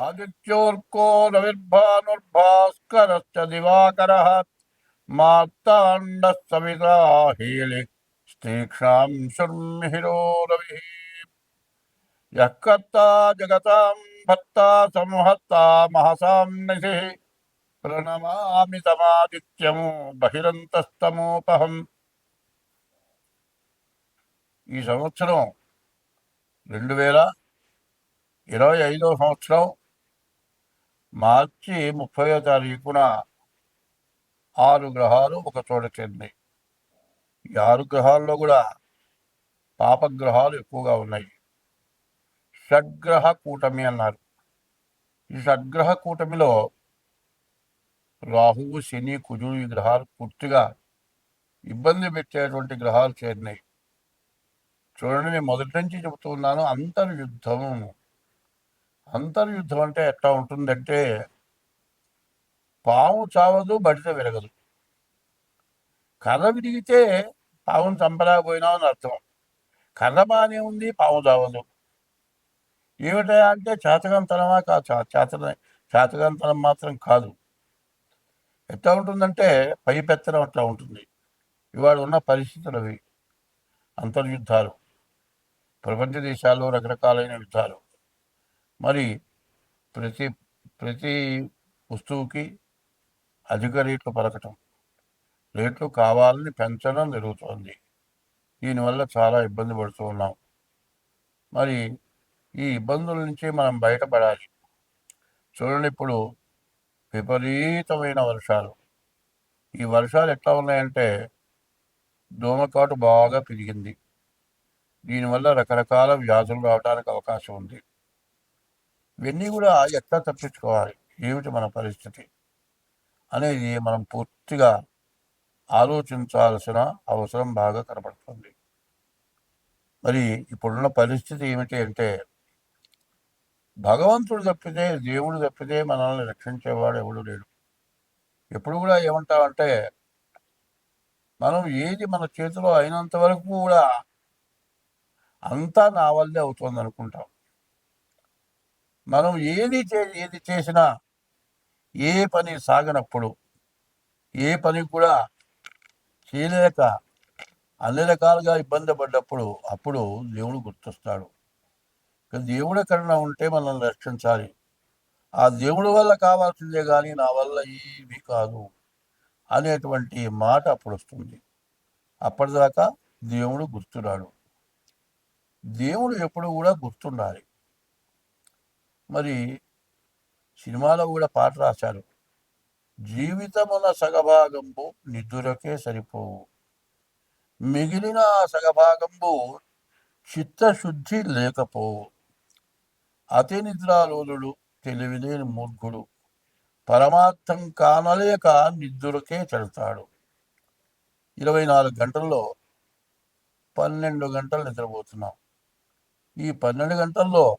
ఆదిత్యోర్కో రవిర్భానుర్భాస్కరశ్చ దివాకరः మార్తాండः సవితా హీలి స్తీక్షాం శుర్మిహిరో రవిः యः కర్తా జగతాం భర్తా సంహర్తా మహసాం నిధిः ప్రణమామి తమాదిత్యము బహిరంతస్తమోపహం ఈ సంవత్సరం రెండు వేల ఇరవై ఐదో సంవత్సరం మార్చి ముప్పయో తారీఖున ఆరు గ్రహాలు ఒక చోట చెంది. ఈ ఆరు గ్రహాల్లో కూడా పాపగ్రహాలు ఎక్కువగా ఉన్నాయి. షడ్గ్రహ కూటమి అన్నారు. ఈ షడ్గ్రహ కూటమిలో రాహువు శని కుజుడు ఈ గ్రహాలు పూర్తిగా ఇబ్బంది పెట్టేటువంటి గ్రహాలు చేరినాయి. చూడండి నేను మొదటి నుంచి చెబుతున్నాను అంతర్యుద్ధము. అంతర్యుద్ధం అంటే ఎట్లా ఉంటుందంటే పాము చావదు బడిత విరగదు. కర్ర విరిగితే పావును చంపలేకపోయినావు అని అర్థం. కర్ర బాగానే ఉంది పాము చావదు. ఏమిటా అంటే చేతకంతనమా కాదు చా- చేతన చేతకంతనం మాత్రం కాదు. ఎట్లా ఉంటుందంటే పై పెత్తనం అట్లా ఉంటుంది. ఇవాళ ఉన్న పరిస్థితులు అవి. అంతర్యుద్ధాలు. ప్రపంచ దేశాల్లో రకరకాలైన యుద్ధాలు. మరి ప్రతి ప్రతి వస్తువుకి అధిక రేట్లు పలకటం. రేట్లు కావాలని పెంచడం జరుగుతోంది. దీనివల్ల చాలా ఇబ్బంది పడుతూ ఉన్నాం. మరి ఈ ఇబ్బందుల నుంచి మనం బయటపడాలి. చూడండి ఇప్పుడు విపరీతమైన వర్షాలు. ఈ వర్షాలు ఎట్లా ఉన్నాయంటే దోమకాటు బాగా పెరిగింది. దీనివల్ల రకరకాల వ్యాధులు రావడానికి అవకాశం ఉంది. ఇవన్నీ కూడా ఎట్లా తప్పించుకోవాలి? ఏమిటి మన పరిస్థితి? అనేది మనం పూర్తిగా ఆలోచించాల్సిన అవసరం బాగా కనపడుతుంది మరి ఇప్పుడున్న పరిస్థితి ఏమిటి అంటే భగవంతుడు తప్పితే దేవుడు తప్పితే మనల్ని రక్షించేవాడు ఎవడు లేడు. ఎప్పుడు కూడా ఏమంటామంటే మనం ఏది మన చేతిలో అయినంత వరకు కూడా అంతా నా వల్లే అవుతుంది అనుకుంటాం మనం ఏది చే ఏది చేసినా ఏ పని సాగనప్పుడు ఏ పని కూడా చేయలేక అన్ని రకాలుగా ఇబ్బంది పడ్డప్పుడు అప్పుడు దేవుడు గుర్తొస్తాడు. దేవుడి కరుణ ఉంటే మనల్ని రక్షించాలి. ఆ దేవుడి వల్ల కావాల్సిందే కానీ నా వల్ల ఏమీ కాదు అనేటువంటి మాట అప్పుడు వస్తుంది. అప్పటిదాకా దేవుడు గుర్తురాడు. దేవుడు ఎప్పుడు కూడా గుర్తుండాలి. మరి సినిమాలో కూడా పాట రాశారు. జీవితమున సగభాగంబు నిద్దురకే సరిపోవు. మిగిలిన సగభాగంబు చిత్తశుద్ధి లేకపోవు. అతి నిద్రాలోలుడు తెలివిలేని మూర్ఖుడు. పరమార్థం కానలేక నిద్దురకే చెడతాడు ఇరవై నాలుగు గంటల్లో పన్నెండు గంటలు నిద్రపోతున్నాం. ఈ పన్నెండు గంటల్లో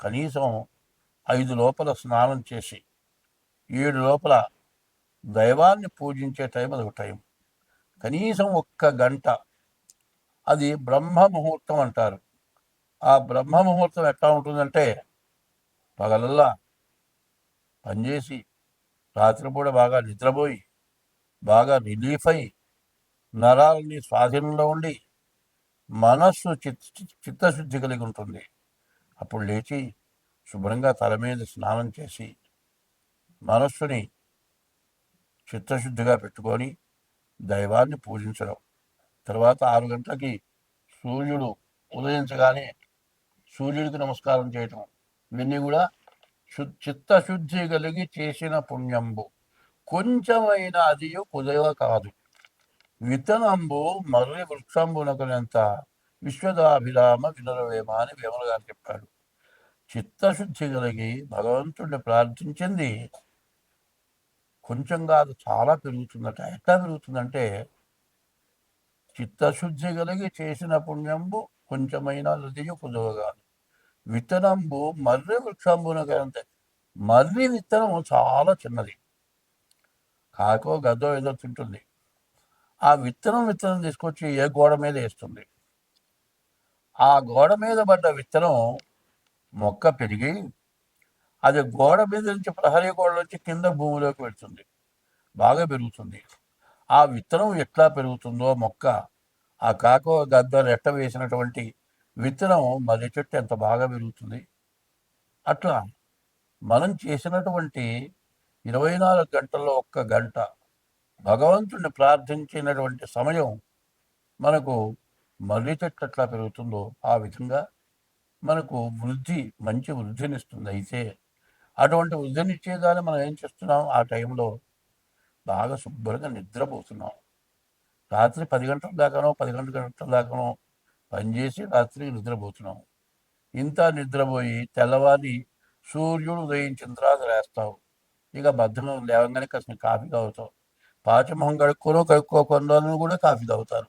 కనీసం ఐదు లోపల స్నానం చేసి ఏడు లోపల దైవాన్ని పూజించే టైం అది ఒక టైం. కనీసం ఒక్క గంట. అది బ్రహ్మ ముహూర్తం అంటారు. ఆ బ్రహ్మ ముహూర్తం ఎట్లా ఉంటుందంటే పగలల్లా పనిచేసి రాత్రిపూట బాగా నిద్రపోయి బాగా రిలీఫ్ అయి నరాలని స్వాధీనంలో ఉండి మనస్సు చిత్ చిత్తశుద్ధి కలిగి ఉంటుంది. అప్పుడు లేచి శుభ్రంగా తల మీద స్నానం చేసి మనస్సుని చిత్తశుద్ధిగా పెట్టుకొని దైవాన్ని పూజించడం. తర్వాత ఆరు గంటలకి సూర్యుడు ఉదయించగానే సూర్యుడికి నమస్కారం చేయటం. ఇవన్నీ కూడా చిత్తశుద్ధి కలిగి చేసిన పుణ్యంబు. కొంచెమైన అది కుదవ కాదు. విత్తనంబు మర్రి వృక్షంబునకునంత విశ్వదాభిరామ వినరవేమ అని వేమల గారు చెప్పాడు. చిత్తశుద్ధి కలిగి భగవంతుడిని ప్రార్థించింది కొంచెం కాదు చాలా పెరుగుతుందట. ఎట్లా పెరుగుతుందంటే చిత్తశుద్ధి కలిగి చేసిన పుణ్యంబు కొంచెమైన హృదయ కుదవగాదు విత్తనంబు మర్రి వృక్షంబునకంతే మర్రి విత్తనం చాలా చిన్నది. కాకో గదో ఏదో తింటుంది. ఆ విత్తనం విత్తనం తీసుకొచ్చి ఏ గోడ మీద వేస్తుంది? ఆ గోడ మీద పడ్డ విత్తనం మొక్క పెరిగి అది గోడ మీద నుంచి ప్రహరీ గోడ నుంచి కింద భూమిలోకి వెళ్తుంది. బాగా పెరుగుతుంది. ఆ విత్తనం ఎట్లా పెరుగుతుందో మొక్క ఆ కాకో గద్దలు ఎట్ట వేసినటువంటి విత్తనం మర్రి చెట్టు ఎంత బాగా పెరుగుతుంది. అట్లా మనం చేసినటువంటి ఇరవై నాలుగు గంటల్లో ఒక్క గంట భగవంతుడిని ప్రార్థించినటువంటి సమయం మనకు మర్రి చెట్టు ఎట్లా పెరుగుతుందో ఆ విధంగా మనకు వృద్ధి మంచి వృద్ధినిస్తుంది. అయితే అటువంటి వృద్ధినిచ్చేదాన్ని మనం ఏం చేస్తున్నాం? ఆ టైంలో బాగా శుభ్రంగా నిద్రపోతున్నాం. రాత్రి పది గంటల దాకానో పది గంటల గంటల దాకానో పనిచేసి రాత్రి నిద్రపోతున్నాం. ఇంత నిద్రపోయి తెల్లవారి సూర్యుడు ఉదయించిన తర్వాత లేస్తావు ఇక బద్దం లేవగానే కాసిన కాఫీ తాగుతావు. పాచమొహం కడుక్కోనో కడుక్కోకుండా కూడా కాఫీ తాగుతారు.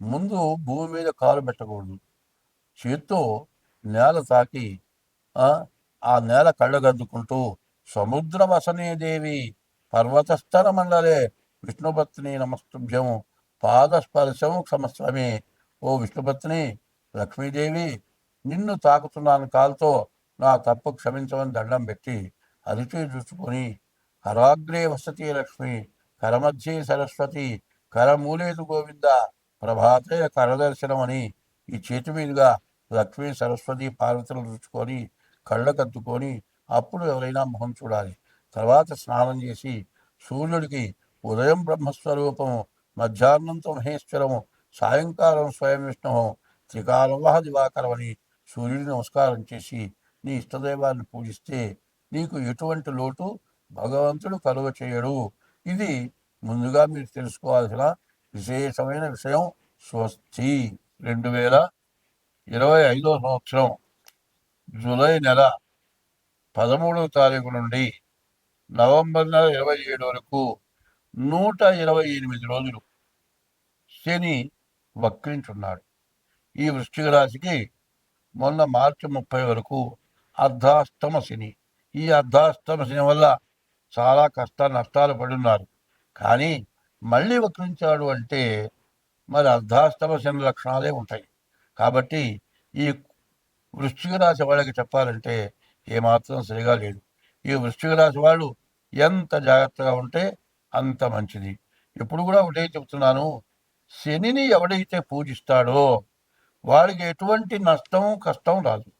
ముందు భూమి మీద కాలు పెట్టకూడదు. చేత్తో నేల తాకి ఆ, నేల కళ్ళగద్దుకుంటూ సముద్ర వసనే దేవి పర్వతస్థర మండలే విష్ణుపత్ని నమస్తుభ్యం పాదస్పర్శం సమస్రమే ఓ విష్ణుపత్ని లక్ష్మీదేవి నిన్ను తాకుతున్నాను కాలుతో నా తప్పు క్షమించమని దండం పెట్టి అరిచి చూసుకొని కరాగ్రే వసతి లక్ష్మి కరమధ్యే సరస్వతి కరమూలేదు గోవింద ప్రభాతే కరదర్శనం అని ఈ చేతి మీదుగా లక్ష్మీ సరస్వతి పార్వతులు రుచుకొని కళ్ళకద్దుకొని అప్పుడు ఎవరైనా మొహం చూడాలి. తర్వాత స్నానం చేసి సూర్యుడికి ఉదయం బ్రహ్మస్వరూపము మధ్యాహ్నంతో మహేశ్వరము సాయంకాలం స్వయం విష్ణువు త్రికాలం దివాకరమని దివాకరం అని సూర్యుడిని నమస్కారం చేసి నీ ఇష్టదైవాన్ని పూజిస్తే నీకు ఎటువంటి లోటు భగవంతుడు కలుగ చేయడు ఇది ముందుగా మీరు తెలుసుకోవాల్సిన విశేషమైన విషయం స్వస్తి. రెండు వేల ఇరవై ఐదో సంవత్సరం జూలై నెల పదమూడవ తారీఖు నుండి నవంబర్ నెల ఇరవై ఏడు వరకు నూట ఇరవై ఎనిమిది రోజులు శని వక్రించున్నాడు. ఈ వృశ్చిక రాశికి మొన్న మార్చి ముప్పై వరకు అర్ధాష్టమ శని. ఈ అర్ధాష్టమ శని వల్ల చాలా కష్ట నష్టాలు పడున్నారు. కానీ మళ్ళీ వక్రించాడు అంటే మరి అర్ధాస్తమ శని లక్షణాలే ఉంటాయి. కాబట్టి ఈ వృశ్చిక రాశి వాళ్ళకి చెప్పాలంటే ఏమాత్రం సరిగా లేదు. ఈ వృశ్చిక రాశి వాళ్ళు ఎంత జాగ్రత్తగా ఉంటే అంత మంచిది. ఎప్పుడు కూడా ఒకటే చెప్తున్నాను శనిని ఎవడైతే పూజిస్తాడో వాడికి ఎటువంటి నష్టం కష్టం రాదు.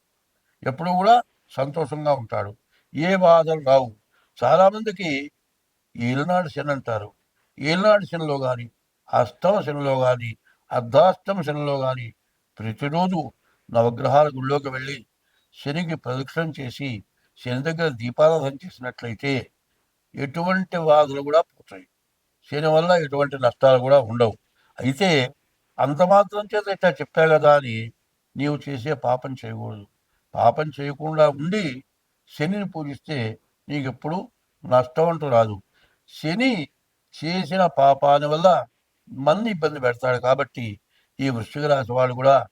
ఎప్పుడు కూడా సంతోషంగా ఉంటాడు. ఏ బాధలు రావు. చాలామందికి ఈనాడు శని అంటారు. ఏనాడు శనిలో కానీ అష్టమ శనిలో కానీ అర్ధాష్టమ శనిలో కానీ ప్రతిరోజు నవగ్రహాల గుళ్ళోకి వెళ్ళి శనికి ప్రదక్షిణం చేసి శని దగ్గర దీపారాధన చేసినట్లయితే ఎటువంటి వాదులు కూడా పోతాయి. శని వల్ల ఎటువంటి నష్టాలు కూడా ఉండవు. అయితే అంత మాత్రం చేత ఇట్లా చెప్పా కదా అని నీవు చేసే పాపం చేయకూడదు. పాపం చేయకుండా ఉండి శనిని పూజిస్తే నీకు ఎప్పుడు నష్టం అంటూ రాదు. శని చేసిన పాపాని వల్ల మన్ని ఇబ్బంది పెడతాడు. కాబట్టి ఈ వృశ్చిక రాశి వాళ్ళు కూడా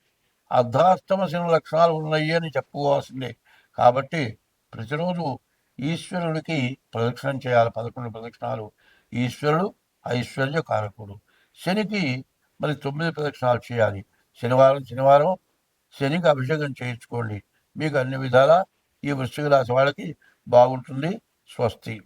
అర్ధాష్టమ శని లక్షణాలు ఉన్నాయి అని చెప్పుకోవాల్సిందే. కాబట్టి ప్రతిరోజు ఈశ్వరుడికి ప్రదక్షిణం చేయాలి. పదకొండు ప్రదక్షిణాలు. ఈశ్వరుడు ఐశ్వర్య కారకుడు. శనికి మరి తొమ్మిది ప్రదక్షిణాలు చేయాలి. శనివారం శనివారం శనికి అభిషేకం చేయించుకోండి. మీకు అన్ని విధాలా ఈ వృశ్చిక రాశి వాళ్ళకి బాగుంటుంది. స్వస్తి.